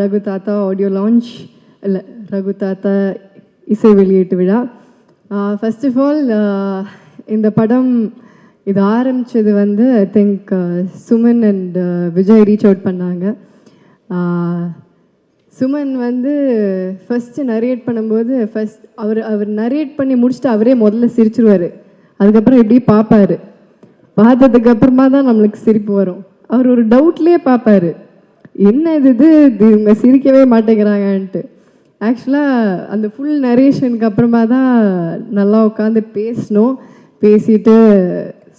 ரகு தாத்தா audio launch இல்லை ரகு தாத்தா இசை வெளியீட்டு விழா. ஃபஸ்ட் ஆஃப் ஆல் இந்த படம் இது ஆரம்பித்தது வந்து I think Suman and Vijay reach out பண்ணாங்க. சுமன் வந்து ஃபஸ்ட்டு நரேட் பண்ணும்போது ஃபஸ்ட் அவர் அவர் நரேட் பண்ணி முடிச்சுட்டு அவரே முதல்ல சிரிச்சிருவார். அதுக்கப்புறம் இப்படி பார்ப்பாரு பார்த்ததுக்கு அப்புறமா தான் நம்மளுக்கு சிரிப்பு வரும். அவர் ஒரு டவுட்லேயே பார்ப்பாரு என்ன இது இது? இவங்க சிரிக்கவே மாட்டேங்கிறாங்கன்ட்டு. ஆக்சுவலாக அந்த ஃபுல் நரேஷனுக்கு அப்புறமா தான் நல்லா உட்காந்து பேசினோம் பேசிட்டு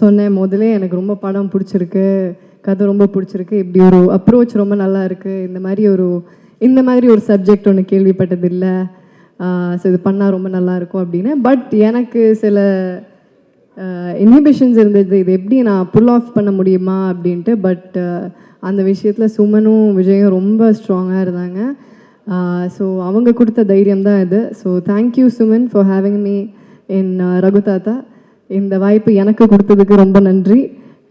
சொன்னேன் முதலே எனக்கு ரொம்ப படம் பிடிச்சிருக்கு. கதை ரொம்ப பிடிச்சிருக்கு. இப்படி ஒரு அப்ரோச் ரொம்ப நல்லா இருக்குது இந்த மாதிரி ஒரு இந்த மாதிரி ஒரு சப்ஜெக்ட் ஒன்று கேள்விப்பட்டது இல்லை ஸோ இது பண்ணால் ரொம்ப நல்லா இருக்கும் அப்படின்னு. பட் எனக்கு சில இன்ஹிபிஷன்ஸ் இருந்தது. இது எப்படி நான் புல் ஆஃப் பண்ண முடியுமா அப்படின்ட்டு பட் அந்த விஷயத்தில் சுமனும் விஜயும் ரொம்ப ஸ்ட்ராங்காக இருந்தாங்க. ஸோ அவங்க கொடுத்த தைரியம் தான் இது. So thank you Suman for having me in Raghu Thatha. இந்த வாய்ப்பு எனக்கு கொடுத்ததுக்கு ரொம்ப நன்றி.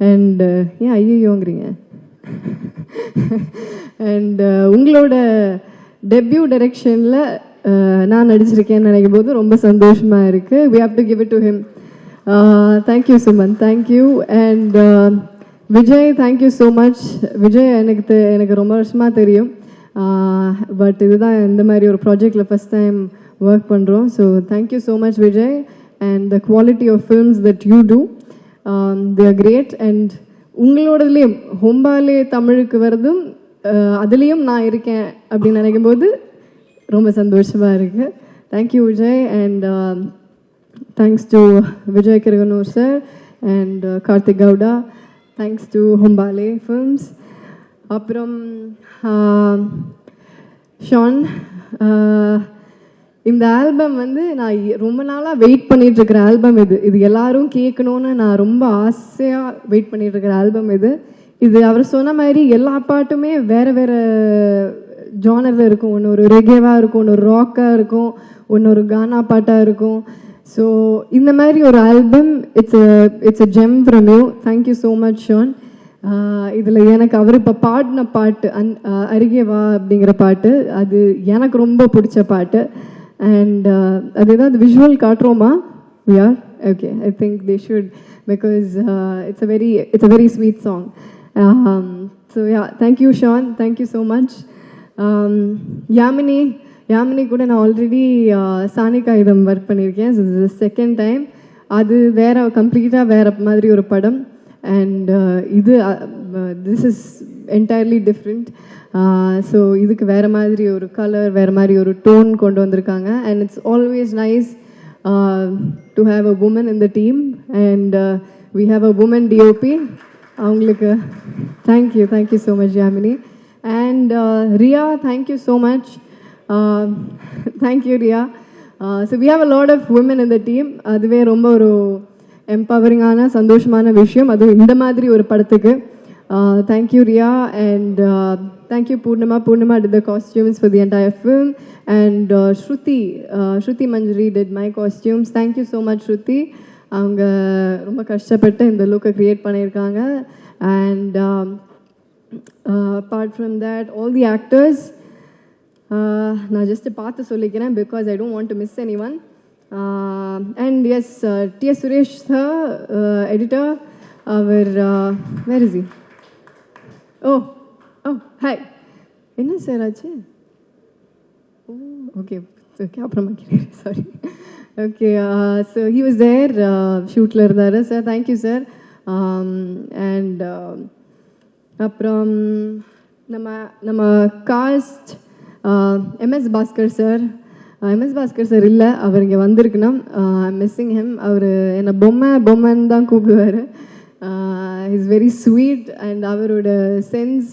அண்டு ஏன் ஐயோங்கிறீங்க அண்டு உங்களோட டெபியூ டைரெக்ஷனில் நான் நடிச்சிருக்கேன்னு நினைக்கும் போது ரொம்ப சந்தோஷமாக இருக்குது we have to give it to him thank you Suman thank you and Vijay thank you so much Vijay எனக்கு தெ- எனக்கு ரொம்ப வருஷமாக தெரியும். Uh, பட் இதுதான் இந்த மாதிரி ஒரு ப்ராஜெக்டில் ஃபஸ்ட் டைம் ஒர்க் பண்ணுறோம் so thank you so much Vijay and the quality of films that you do they are great and உங்களோடதுலேயும் Hombale தமிழுக்கு வரதும் uh, அதுலேயும் நான் இருக்கேன் அப்படின்னு நினைக்கும் போது ரொம்ப சந்தோஷமாக இருக்குது thank you Vijay and thanks Vijay Vijay sir sir and Karthik Gowda. Thanks to Humbale Films. அப்புறம் ஷான் uh, uh, இந்த ஆல்பம் வந்து நான் ரொம்ப நாளாக வெயிட் பண்ணிகிட்ருக்கிற ஆல்பம் இது இது எல்லாரும் கேட்கணும்னு நான் ரொம்ப ஆசையாக வெயிட் பண்ணிகிட்ருக்கிற ஆல்பம் இது இது அவர் சொன்ன மாதிரி எல்லா பாட்டுமே வேறு வேறு ஜானரில் இருக்கும் ஒன்று ஒரு ரெகேவாக இருக்கும் ஒன்று ஒரு ராக்காக இருக்கும் ஒன்று ஒரு கானா பாட்டாக இருக்கும் ஸோ இந்த மாதிரி ஒரு album it's it's a gem from you thank you so much Sean இதில் எனக்கு அவர் இப்போ பாடின பாட்டு அன் uh, அருகே வா அப்படிங்கிற பாட்டு அது எனக்கு ரொம்ப பிடிச்ச பாட்டு. அண்ட் uh, அது ஏதாவது visual காட்டுறோமா? We are okay I think they should because it's a very it's a very sweet song so yeah thank you Sean thank you so much Yamini Yamini கூட நான் ஆல்ரெடி சானிகா இதம் work பண்ணியிருக்கேன். Second time அது வேற கம்ப்ளீட்டாக வேற மாதிரி ஒரு படம். அண்ட் இது this is entirely different so இதுக்கு வேற மாதிரி ஒரு கலர் வேற மாதிரி ஒரு டோன் கொண்டு வந்திருக்காங்க. And it's always nice to have a woman in the team and we have a woman DOP அவங்களுக்கு thank you thank you so much Yamini. And Riya thank you so much thank you Riya so we have a lot of woman in team அதுவே ரொம்ப ஒரு எம்பவரிங்கான சந்தோஷமான விஷயம். அதுவும் இந்த மாதிரி ஒரு படத்துக்கு. Thank you Riya and thank you Poornima Poornima did the costumes for the entire film. And Shruti Shruti Manjari did my costumes thank you so much Shruti அவங்க ரொம்ப கஷ்டப்பட்டு இந்த லுக்கை க்ரியேட் பண்ணியிருக்காங்க. And apart from that all the actors நான் just பார்த்து சொல்லிக்கிறேன் because I don't want to miss anyone and S T S Suresh sir editor our where is oh oh hi என்ன சார் ஆச்சு? ஓ ஓகே ஓகே அப்புறமா கேட்குறேன் sorry okay so he was there ஷூட்டில் இருந்தார். Sir thank you sir and அப்புறம் நம்ம நம்ம cast MS Bhaskar sir MS Bhaskar sir இல்லை அவர் இங்கே வந்திருக்குன்னா மிஸ்ஸிங் ஹெம் அவர் என்னை பொம்மை பொம்மைன்னு தான் கூப்பிடுவார். இஸ் வெரி ஸ்வீட் அண்ட் அவரோட சென்ஸ்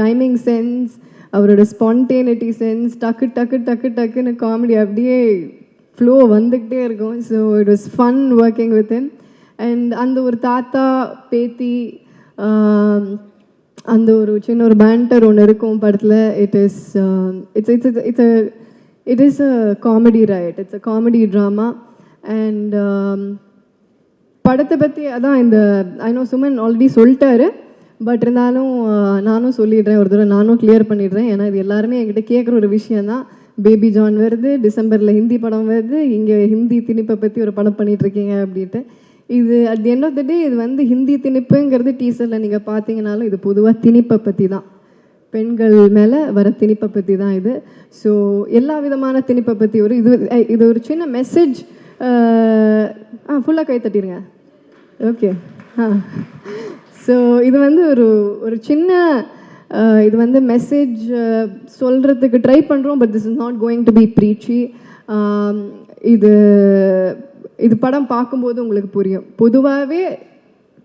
டைமிங் சென்ஸ் அவரோட ஸ்பான்டேனிட்டி சென்ஸ் டக்கு டக்கு டக்கு டக்குன்னு காமெடி அப்படியே ஃப்ளோ வந்துக்கிட்டே இருக்கும். So it was fun working with him and அந்த ஒரு தாத்தா பேத்தி அந்த ஒரு சின்ன ஒரு பேண்டர் ஒன்று இருக்கும் படத்தில். It is it's it's it's it is a comedy right it's a comedy drama and படத்தை பற்றி அதான் இந்த ஐநோ சுமன் ஆல்ரெடி சொல்லிட்டாரு. பட் இருந்தாலும் uh, நானும் சொல்லிடுறேன். ஒரு தடவை நானும் கிளியர் பண்ணிடுறேன். ஏன்னா இது எல்லாருமே என்கிட்ட கேட்குற ஒரு விஷயந்தான் பேபி ஜான் வருது டிசம்பரில் ஹிந்தி படம் வருது. இங்கே ஹிந்தி திணிப்பை பற்றி ஒரு படம் பண்ணிகிட்ருக்கீங்க அப்படின்ட்டு. இது at the end of the day இது வந்து ஹிந்தி திணிப்புங்கிறது டீசரில் நீங்கள் பார்த்தீங்கனாலும் இது பொதுவாக திணிப்பை பற்றி தான் பெண்கள் மேலே வர திணிப்பை பற்றி தான் இது. ஸோ எல்லா விதமான திணிப்பை பற்றி ஒரு இது இது ஒரு சின்ன மெசேஜ் ஆ ஃபுல்லாக கை தட்டிடுங்க ஓகே ஆ. ஸோ இது வந்து ஒரு ஒரு சின்ன இது வந்து மெசேஜ் சொல்கிறதுக்கு ட்ரை பண்ணுறோம் but this is not going to be preachy இது இது படம் பார்க்கும்போது உங்களுக்கு புரியும். பொதுவாகவே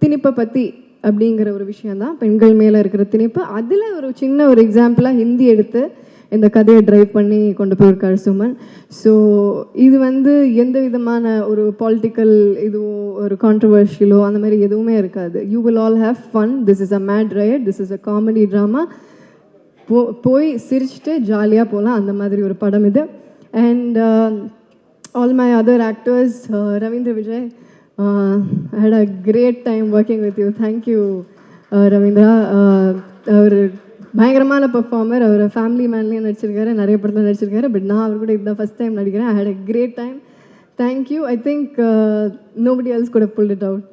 திணிப்பை பற்றி அப்படிங்கிற ஒரு விஷயந்தான் பெண்கள் மேலே இருக்கிற திணிப்பு. அதில் ஒரு சின்ன ஒரு எக்ஸாம்பிளாக ஹிந்தி எடுத்து இந்த கதையை ட்ரைவ் பண்ணி கொண்டு போயிருக்காரு சுமன். ஸோ இது வந்து எந்த விதமான ஒரு பாலிட்டிக்கல் இதுவோ ஒரு கான்ட்ரவர்ஷியலோ அந்த மாதிரி எதுவுமே இருக்காது. You will all have fun this is a mad right this is a comedy drama போ போய் சிரிச்சுட்டு ஜாலியாக போகலாம் அந்த மாதிரி ஒரு படம் இது. And all my other actors Ravindra Vijay a great a great time you. With you uh, Ravindra அவர் பயங்கரமான பர்ஃபார்மர் அவர் ஃபேமிலி மேன்லேயும் நடிச்சிருக்காரு நிறைய படத்தில் நடிச்சிருக்காரு பட் நான் அவர் கூட இதுதான் ஃபஸ்ட் டைம் நடிக்கிறேன். I had a great time thank you I think nobody else கூட புல் இட் அவுட்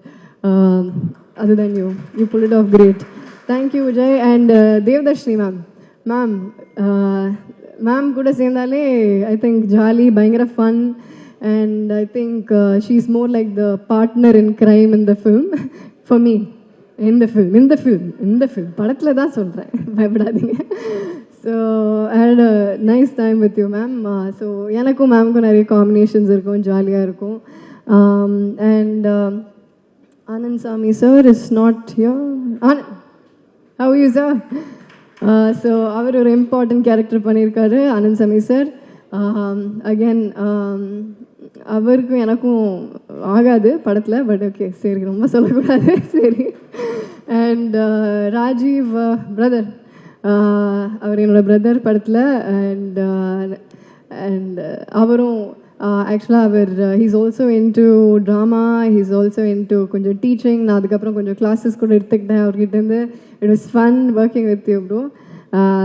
அதுதான் you you pull it it great thank you Vijay and Devadarshini ma'am ma'am ma'am கூட சேர்ந்தாலே I think jolly பயங்கர fun and I think she is more like the partner in crime in the film for me இந்த film இந்த film இந்த film படத்தில் தான் சொல்கிறேன் பயப்படாதீங்க. So had a nice time with you ma'am so எனக்கும் மேமுக்கும் நிறைய காம்பினேஷன்ஸ் இருக்கும் ஜாலியாக இருக்கும். And Anand Sami sir is not yo Anand how you sir Uh, so அவர் ஒரு இம்பார்ட்டன்ட் கேரக்டர் பண்ணியிருக்காரு ஆனந்த் சமி சார் அகேன் அவருக்கும் எனக்கும் ஆகாது படத்தில் பட் ஓகே சரி ரொம்ப சொல்லக்கூடாது சரி. And uh, Rajiv uh, brother அவர் என்னோடய பிரதர் படத்தில் அண்ட் அண்ட் அவரும் ஆக்சுவலாக அவர் he's also into drama he's also into கொஞ்சம் டீச்சிங் நான் அதுக்கப்புறம் கொஞ்சம் கிளாஸஸ் கூட எடுத்துக்கிட்டேன் அவர்கிட்டேருந்து it was fun working with you bro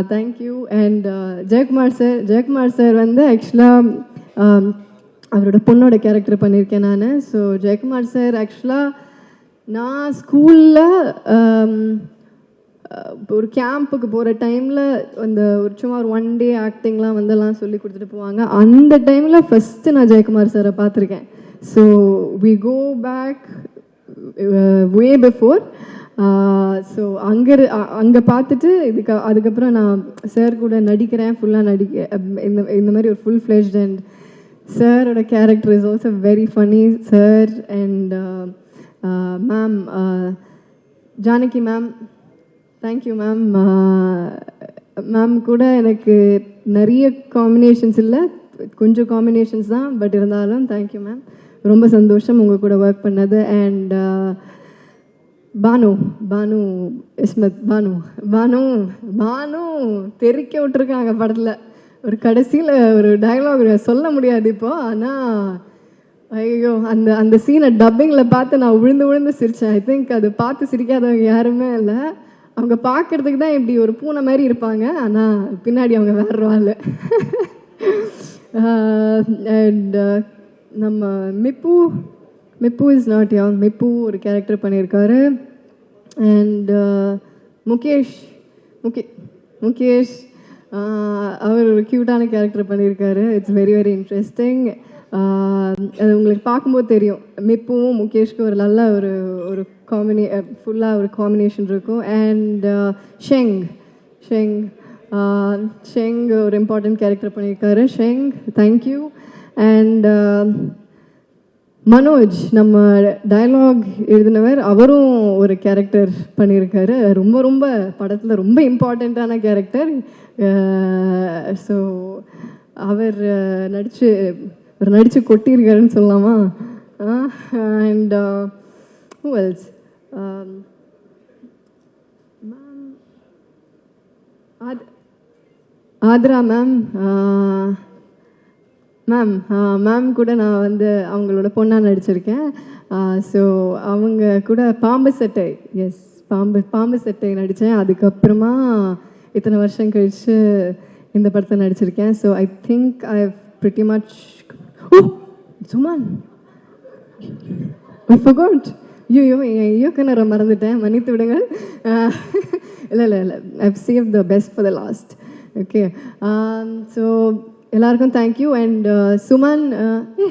thank you and Jayakumar sir Jayakumar sir வந்து ஆக்சுவலாக um, அவரோட பொண்ணோட கேரக்டர் பண்ணியிருக்கேன் நான். ஸோ ஜெயக்குமார் சார் ஆக்சுவலாக நான் ஸ்கூலில் ஒரு கேம்புக்கு போகிற டைமில் அந்த ஒரு சும்மா ஒரு ஒன் டே ஆக்டிங்லாம் வந்தெல்லாம் சொல்லி கொடுத்துட்டு போவாங்க. அந்த டைமில் ஃபஸ்ட்டு நான் ஜெயக்குமார் சாரை பார்த்துருக்கேன். So we go back way uh, before so uh, அங்கே அங்கே பார்த்துட்டு இதுக்கு அதுக்கப்புறம் நான் சார் கூட நடிக்கிறேன். ஃபுல்லாக நடிக்க இந்த இந்த மாதிரி ஒரு ஃபுல் ஃப்ளெஷ்ட் அண்ட் சாரோட character is also very funny sir and ma'am Janaki ma'am thank you ma'am ma'am கூட எனக்கு நிறைய காம்பினேஷன்ஸ் இல்லை. கொஞ்சம் காம்பினேஷன்ஸ் தான் பட் இருந்தாலும் தேங்க்யூ மேம் ரொம்ப சந்தோஷம் உங்கள் கூட ஒர்க் பண்ணது. அண்ட் uh, பானு பானு இஸ்மத் பானு பானு பானு தெறிக்க விட்டுருக்காங்க படத்தில். ஒரு கடைசியில் ஒரு டயலாக் சொல்ல முடியாது இப்போ ஆனால் ஐயோ அந்த அந்த சீனை டப்பிங்கில் பார்த்து நான் விழுந்து விழுந்து சிரித்தேன் ஐ திங்க் அது பார்த்து சிரிக்காதவங்க யாருமே இல்லை. அவங்க பார்க்கறதுக்கு தான் இப்படி ஒரு பூனை மாதிரி இருப்பாங்க. ஆனால் பின்னாடி அவங்க வேற ஆள். Uh, அண்ட் uh, நம்ம மிப்பு மிப்பு இஸ் நாட் யா மிப்பு ஒரு கேரக்டர் பண்ணியிருக்காரு. அண்ட் uh, முகேஷ் முகே முகேஷ் அவர் ஒரு க்யூட்டான கேரக்டர் பண்ணியிருக்காரு. இட்ஸ் வெரி வெரி இன்ட்ரெஸ்டிங் அது உங்களுக்கு பார்க்கும்போது தெரியும். மிப்புவும் முகேஷ்க்கும் ஒரு நல்ல ஒரு ஒரு காம்பினே ஃபுல்லாக ஒரு காம்பினேஷன் இருக்கும். அண்ட் ஷெங் ஷெங் ஷெங் ஒரு இம்பார்ட்டன்ட் கேரக்டர் பண்ணியிருக்காரு. Sheng thank you and Manoj நம்ம டயலாக் எழுதினவர் அவரும் ஒரு கேரக்டர் பண்ணியிருக்காரு. ரொம்ப ரொம்ப படத்தில் ரொம்ப இம்பார்ட்டண்ட்டான கேரக்டர் ஸோ அவர் நடித்து அவர் நடித்து கொட்டியிருக்காருன்னு சொல்லலாமா? அண்ட் ஹூ எல்ஸ் ஆத் ஆத்ரா மேம் மேம் மேம் கூட நான் வந்து அவங்களோட பொண்ணாக நடிச்சிருக்கேன். Uh, ஸோ அவங்க கூட பாம்பு சட்டை எஸ் பாம்பு பாம்பு சட்டை நடித்தேன் அதுக்கப்புறமா இத்தனை வருஷம் கழித்து இந்த படத்தை நடிச்சிருக்கேன். So I think I pretty much Oh, Suman I forgot. ஐயோ என் இயக்குனரை மறந்துட்டேன். மன்னித்து விடுங்கள். இல்லை இல்லை இல்லை. I save the best for the last okay so எல்லாருக்கும் தேங்க்யூ அண்ட் சுமன் ஏ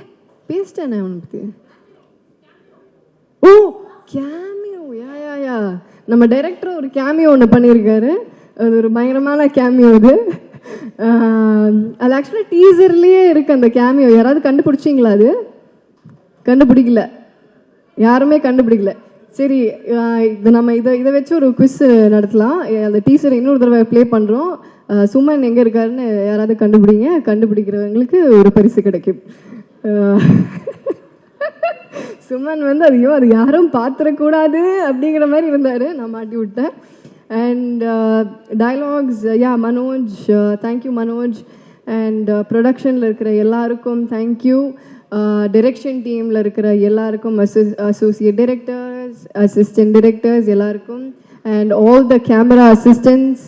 பேசிட்டேன் நான் பற்றி ஓ கேமியோ யா யா யா நம்ம டைரக்டர் ஒரு கேமியோ ஒன்று பண்ணியிருக்காரு. அது ஒரு பயங்கரமான கேமியோ இது. Um, அது ஆக்சுவலாக டீசர்லேயே இருக்கு அந்த கேமியோ யாராவது கண்டுபிடிச்சிங்களா அது? கண்டுபிடிக்கல. யாருமே கண்டுபிடிக்கல. சரி இது நம்ம இதை இதை வச்சு ஒரு குவிஸ் நடத்தலாம். அந்த டீசர் இன்னொரு தடவை ப்ளே பண்ணுறோம் சுமன் எங்கே இருக்காருன்னு யாராவது கண்டுபிடிங்க. கண்டுபிடிக்கிறவங்களுக்கு ஒரு பரிசு கிடைக்கும். சுமன் வந்து ஐயோ அது யாரும் பார்த்துடக்கூடாது அப்படிங்கிற மாதிரி இருந்தார். நான் மாட்டி விட்டேன். And dialogues yeah Manoj thank you Manoj and ப்ரொடக்ஷனில் இருக்கிற எல்லாருக்கும் தேங்க்யூ டிரெக்ஷன் டீமில் இருக்கிற எல்லாருக்கும் அசோசியேட் டிரெக்டர்ஸ் அசிஸ்டன்ட் டிரெக்டர்ஸ் எல்லாருக்கும். And all the camera assistants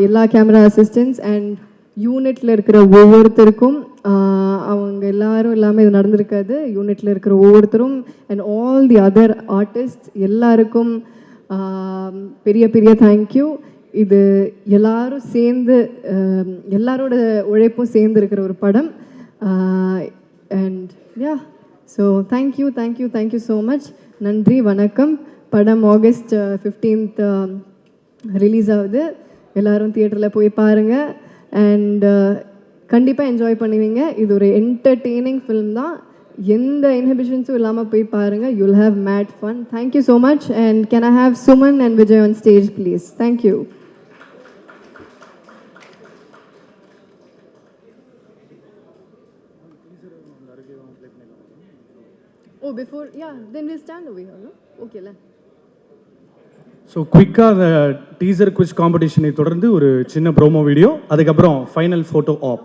எல்லா கேமரா அசிஸ்டன்ட்ஸ் அண்ட் யூனிட்டில் இருக்கிற ஒவ்வொருத்தருக்கும் uh, அவங்க எல்லாரும் இல்லாமல் இது நடந்திருக்காது. யூனிட்டில் இருக்கிற ஒவ்வொருத்தரும் and all the other artist எல்லாருக்கும் பெரிய பெரிய தேங்க்யூ இது எல்லாரும் சேர்ந்து எல்லாரோட உழைப்பும் சேர்ந்து இருக்கிற ஒரு படம். And yeah so thank you thank you thank you so much நன்றி வணக்கம். படம் ஆகஸ்ட் ஃபிஃப்டீன்த் ரிலீஸ் ஆகுது. எல்லோரும் தியேட்டரில் போய் பாருங்கள் அண்ட் கண்டிப்பாக என்ஜாய் பண்ணுவீங்க. இது ஒரு என்டர்டெய்னிங் ஃபிலிம் தான். எந்த இன்ஹிபிஷன்ஸும் இல்லாமல் போய் பாருங்கள் you'll have made fun thank you so much and can I have Suman and Vijay on stage please thank you oh before yeah then will stand here no ஓகேல so குயிக்காக அந்த teaser quiz காம்படிஷனை தொடர்ந்து ஒரு சின்ன promo video அதுக்கப்புறம் final photo app